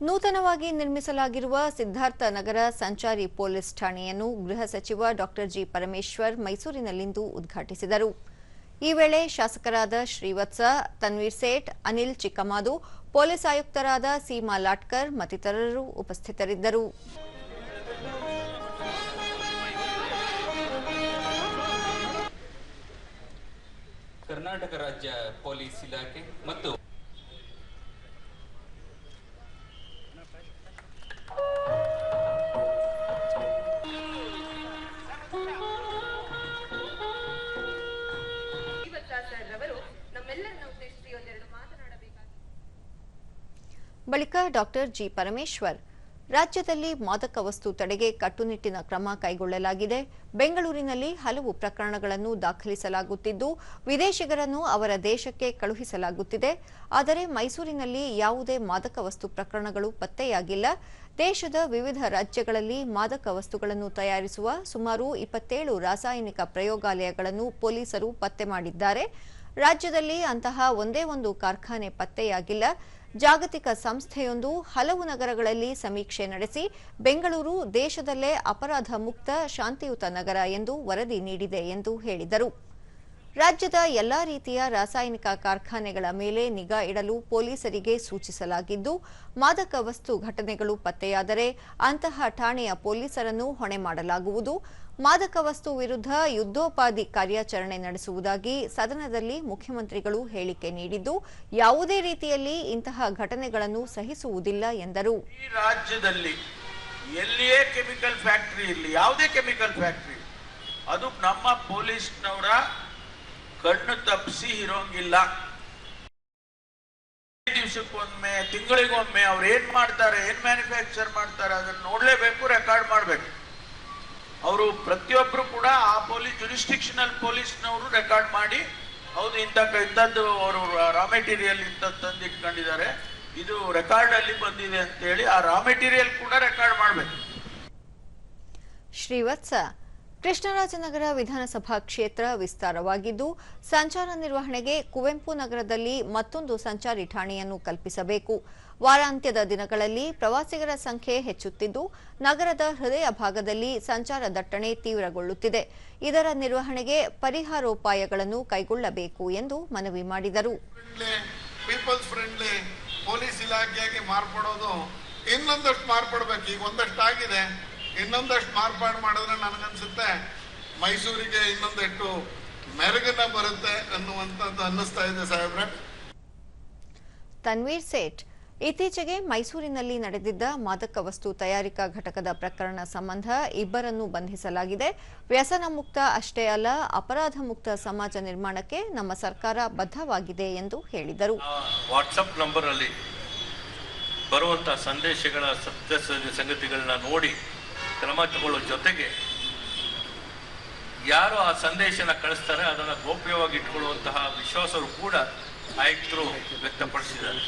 ನೂತನವಾಗಿ ನಿರ್ಮಿಸಲಾಗಿರುವ ಸಿದ್ದಾರ್ಥ ನಗರ ಸಂಚಾರಿ ಪೊಲೀಸ್ ಠಾಣೆಯನ್ನು ಗೃಹ ಸಚಿವ ಡಾಕ್ಟರ್ ಜಿ ಪರಮೇಶ್ವರ್ ಮೈಸೂರಿನಲ್ಲಿಂದು ಉದ್ಘಾಟಿಸಿದರು. ಈ ವೇಳೆ ಶಾಸಕರಾದ ಶ್ರೀವತ್ಸ, ತನ್ವೀರ್ ಸೇಠ್, ಅನಿಲ್ ಚಿಕ್ಕಮಾದು, ಪೊಲೀಸ್ ಆಯುಕ್ತರಾದ ಸೀಮಾ ಲಾಟ್ಕರ್ ಮತ್ತಿತರರು ಉಪಸ್ಥಿತರಿದ್ದರು. ಕರ್ನಾಟಕ ರಾಜ್ಯ ಪೊಲೀಸ್ ಇಲಾಖೆ ಮತ್ತು ಒಂದೆರಡು ಬಳಿಕ ಡಾಕ್ಟರ್ ಜಿ ಪರಮೇಶ್ವರ್ ರಾಜ್ಯದಲ್ಲಿ ಮಾದಕ ವಸ್ತು ತಡೆಗೆ ಕಟ್ಟುನಿಟ್ಟಿನ ಕ್ರಮ ಕೈಗೊಳ್ಳಲಾಗಿದೆ. ಬೆಂಗಳೂರಿನಲ್ಲಿ ಹಲವು ಪ್ರಕರಣಗಳನ್ನು ದಾಖಲಿಸಲಾಗುತ್ತಿದ್ದು, ವಿದೇಶಿಗರನ್ನು ಅವರ ದೇಶಕ್ಕೆ ಕಳುಹಿಸಲಾಗುತ್ತಿದೆ. ಆದರೆ ಮೈಸೂರಿನಲ್ಲಿ ಯಾವುದೇ ಮಾದಕ ವಸ್ತು ಪ್ರಕರಣಗಳು ಪತ್ತೆಯಾಗಿಲ್ಲ. ದೇಶದ ವಿವಿಧ ರಾಜ್ಯಗಳಲ್ಲಿ ಮಾದಕ ವಸ್ತುಗಳನ್ನು ತಯಾರಿಸುವ ಸುಮಾರು ಇಪ್ಪತ್ತೇಳು ರಾಸಾಯನಿಕ ಪ್ರಯೋಗಾಲಯಗಳನ್ನು ಪೊಲೀಸರು ಪತ್ತೆ ಮಾಡಿದ್ದಾರೆ. ರಾಜ್ಯದಲ್ಲಿ ಅಂತಹ ಒಂದೇ ಒಂದು ಕಾರ್ಖಾನೆ ಪತ್ತೆಯಾಗಿಲ್ಲ. ಜಾಗತಿಕ ಸಂಸ್ಥೆಯೊಂದು ಹಲವು ನಗರಗಳಲ್ಲಿ ಸಮೀಕ್ಷೆ ನಡೆಸಿ ಬೆಂಗಳೂರು ದೇಶದಲ್ಲೇ ಅಪರಾಧ ಮುಕ್ತ ಶಾಂತಿಯುತ ನಗರ ಎಂದು ವರದಿ ನೀಡಿದೆ ಎಂದು ಹೇಳಿದರು. ರಾಜ್ಯದ ಎಲ್ಲಾ ರೀತಿಯ ರಾಸಾಯನಿಕ ಕಾರ್ಖಾನೆಗಳ ಮೇಲೆ ನಿಗಾ ಇಡಲು ಪೊಲೀಸರಿಗೆ ಸೂಚಿಸಲಾಗಿದ್ದು, ಮಾದಕ ವಸ್ತು ಘಟನೆಗಳು ಪತ್ತೆಯಾದರೆ ಅಂತಹ ಠಾಣೆಯ ಪೊಲೀಸರನ್ನು ಹೊಣೆ ಮಾಡಲಾಗುವುದು. ಮಾದಕ ವಸ್ತು ವಿರುದ್ಧ ಯುದ್ಧೋಪಾದಿ ಕಾರ್ಯಾಚರಣೆ ನಡೆಸುವುದಾಗಿ ಸದನದಲ್ಲಿ ಮುಖ್ಯಮಂತ್ರಿಗಳು ಹೇಳಿಕೆ ನೀಡಿದ್ದು, ಯಾವುದೇ ರೀತಿಯಲ್ಲಿ ಇಂತಹ ಘಟನೆಗಳನ್ನು ಸಹಿಸುವುದಿಲ್ಲ ಎಂದರು. ರಾಜ್ಯದಲ್ಲಿ ಎಲ್ಲಿಯೇ ಕೆಮಿಕಲ್ ಫ್ಯಾಕ್ಟರಿ ಇರಲಿ, ಯಾವುದೇ ಕೆಮಿಕಲ್ ಫ್ಯಾಕ್ಟರಿ, ಅದು ನಮ್ಮ ಪೊಲೀಸ್ನವರ ಕಣ್ಣು ತಪ್ಪಿಸಿ ಇರೋಂಗಿಲ್ಲ. ದಿವ್ಸಕ್ಕೊಮ್ಮೆ, ತಿಂಗಳಿಗೊಮ್ಮೆ ಅವ್ರು ಏನ್ ಮಾಡ್ತಾರೆ, ಏನ್ ಮ್ಯಾನುಫ್ಯಾಕ್ಚರ್ ಮಾಡ್ತಾರೆ ಅದನ್ನ ನೋಡ್ಲೇಬೇಕು ರೆಕಾರ್ಡ್ ಮಾಡ್ಬೇಕು. ಅವರು ಪ್ರತಿಯೊಬ್ರು ಕೂಡ ಆ ಪೊಲೀಸ್ ಜುರಿಸ್ಟಿಕ್ಷನಲ್ ಪೊಲೀಸ್ನವರು ರೆಕಾರ್ಡ್ ಮಾಡಿ, ಹೌದು ಇಂಥ ಇಂಥದ್ದು ಅವರು ರಾ ಮೆಟೀರಿಯಲ್ ಇಂಥದ್ದು ತಂದಿಟ್ಕೊಂಡಿದ್ದಾರೆ. ಇದು ರೆಕಾರ್ಡ್ ಅಲ್ಲಿ ಬಂದಿದೆ ಅಂತೇಳಿ ಆ ರಾ ಮೆಟೀರಿಯಲ್ ಕೂಡ ರೆಕಾರ್ಡ್ ಮಾಡ್ಬೇಕು. ಶ್ರೀವತ್ಸ ಕೃಷ್ಣರಾಜನಗರ ವಿಧಾನಸಭಾ ಕ್ಷೇತ್ರ ವಿಸ್ತಾರವಾಗಿದ್ದು, ಸಂಚಾರ ನಿರ್ವಹಣೆಗೆ ಕುವೆಂಪು ನಗರದಲ್ಲಿ ಮತ್ತೊಂದು ಸಂಚಾರಿ ಠಾಣೆಯನ್ನು ಕಲ್ಪಿಸಬೇಕು. ವಾರಾಂತ್ಯದ ದಿನಗಳಲ್ಲಿ ಪ್ರವಾಸಿಗರ ಸಂಖ್ಯೆ ಹೆಚ್ಚುತ್ತಿದ್ದು, ನಗರದ ಹೃದಯ ಭಾಗದಲ್ಲಿ ಸಂಚಾರ ದಟ್ಟಣೆ ತೀವ್ರಗೊಳ್ಳುತ್ತಿದೆ. ಇದರ ನಿರ್ವಹಣೆಗೆ ಪರಿಹಾರೋಪಾಯಗಳನ್ನು ಕೈಗೊಳ್ಳಬೇಕು ಎಂದು ಮನವಿ ಮಾಡಿದರು. ಪೊಲೀಸ್ ಇಲಾಖೆಯಾಗಿ ಮಾರ್ಪಡೋದು ಇನ್ನೊಂದಷ್ಟು ಮಾರ್ಪಡಬೇಕು. ಈಗ ಒಂದಷ್ಟು ಆಗಿದೆ ಇನ್ನೊಂದಷ್ಟು ಮಾರ್ಪಾಡು ಮಾಡಿದ್ರೆ ನನಗನ್ಸುತ್ತೆ ಮೈಸೂರಿಗೆ ಇನ್ನೊಂದಷ್ಟು ಮೆರಗನ್ನ ಬರುತ್ತೆ ಅನ್ನುವಂಥದ್ದು ಅನ್ನಿಸ್ತಾ ಇದೆ ಸಾಹೇಬ್ರೆ. ತನ್ವೀರ್ ಸೇಠ್ ಇತ್ತೀಚೆಗೆ ಮೈಸೂರಿನಲ್ಲಿ ನಡೆದಿದ್ದ ಮಾದಕ ವಸ್ತು ತಯಾರಿಕಾ ಘಟಕದ ಪ್ರಕರಣ ಸಂಬಂಧ ಇಬ್ಬರನ್ನು ಬಂಧಿಸಲಾಗಿದೆ. ವ್ಯಸನ ಮುಕ್ತ ಅಷ್ಟೇ ಅಲ್ಲ ಅಪರಾಧ ಮುಕ್ತ ಸಮಾಜ ನಿರ್ಮಾಣಕ್ಕೆ ನಮ್ಮ ಸರ್ಕಾರ ಬದ್ಧವಾಗಿದೆ ಎಂದು ಹೇಳಿದರು. ವಾಟ್ಸಪ್ ನಂಬರಲ್ಲಿ ಬರುವಂತಹ ಸಂದೇಶಗಳ ಸತ್ಯ ಸಂಗತಿಗಳನ್ನ ನೋಡಿ ಕ್ರಮ ತಗೊಳ್ಳೋ ಜೊತೆಗೆ ಯಾರು ಆ ಸಂದೇಶನ ಕಳಿಸ್ತಾರೆ ಅದನ್ನು ಗೌಪ್ಯವಾಗಿ ಇಟ್ಕೊಳ್ಳುವಂತಹ ವಿಶ್ವಾಸರು ಕೂಡ ಆಯುಕ್ತರು ವ್ಯಕ್ತಪಡಿಸಿದ್ದಾರೆ.